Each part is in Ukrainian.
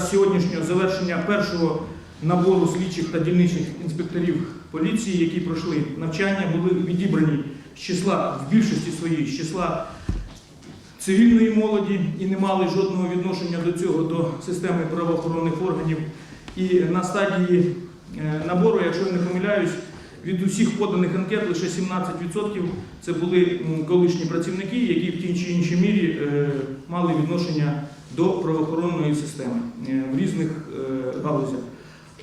Сьогоднішнього завершення першого набору слідчих та дільничних інспекторів поліції, які пройшли навчання, були відібрані з числа в більшості своїй з числа цивільної молоді і не мали жодного відношення до цього до системи правоохоронних органів. І на стадії е, набору, якщо я не помиляюсь, від усіх поданих анкет лише 17% це були колишні працівники, які в тій чи іншій мірі е, мали відношення до правоохоронної системи е, в різних е, галузях.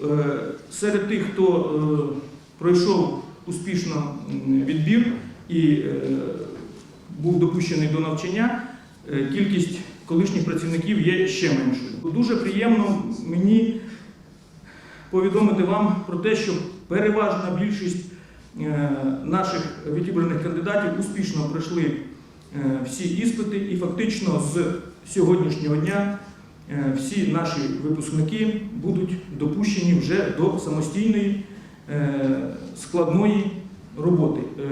Е, Серед тих, хто пройшов успішно відбір і був допущений до навчання, кількість колишніх працівників є ще меншою. Дуже приємно мені повідомити вам про те, що переважна більшість наших відібраних кандидатів успішно пройшли всі іспити, і фактично з сьогоднішнього дня е, всі наші випускники будуть допущені вже до самостійної е, складної роботи е,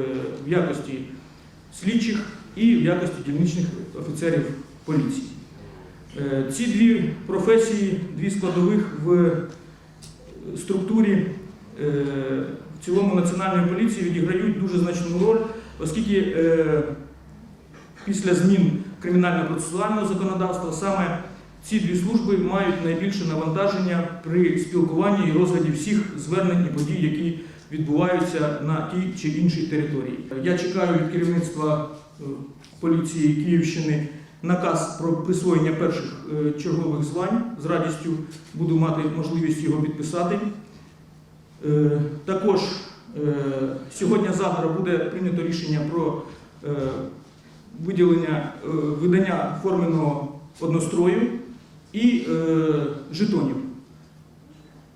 в якості слідчих і в якості дільничних офіцерів поліції. Ці дві професії, дві складових в структурі в цілому національної поліції відіграють дуже значну роль, оскільки після змін кримінально-процесуального законодавства саме ці дві служби мають найбільше навантаження при спілкуванні і розгляді всіх звернень і подій, які відбуваються на тій чи іншій території. Я чекаю від керівництва е, поліції Київщини наказ про присвоєння перших е, чергових звань. З радістю буду мати можливість його підписати. Е, Також сьогодні-завтра буде прийнято рішення про виділення е, видання форменого однострою і е, жетонів.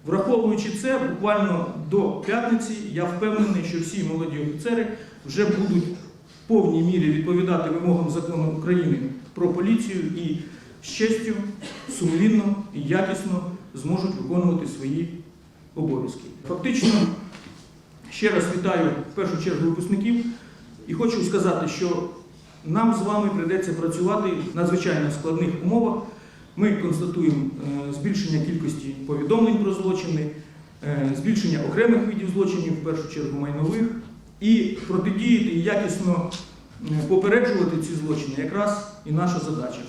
Враховуючи це, буквально до п'ятниці я впевнений, що всі молоді офіцери вже будуть в повній мірі відповідати вимогам закону України про поліцію і з честю, сумлінно і якісно зможуть виконувати свої обов'язки. Фактично, ще раз вітаю в першу чергу випускників і хочу сказати, що нам з вами прийдеться працювати в надзвичайно складних умовах. Ми констатуємо е, збільшення кількості повідомлень про злочини, е, збільшення окремих видів злочинів, в першу чергу майнових, і протидіяти і якісно е, попереджувати ці злочини якраз і наша задача.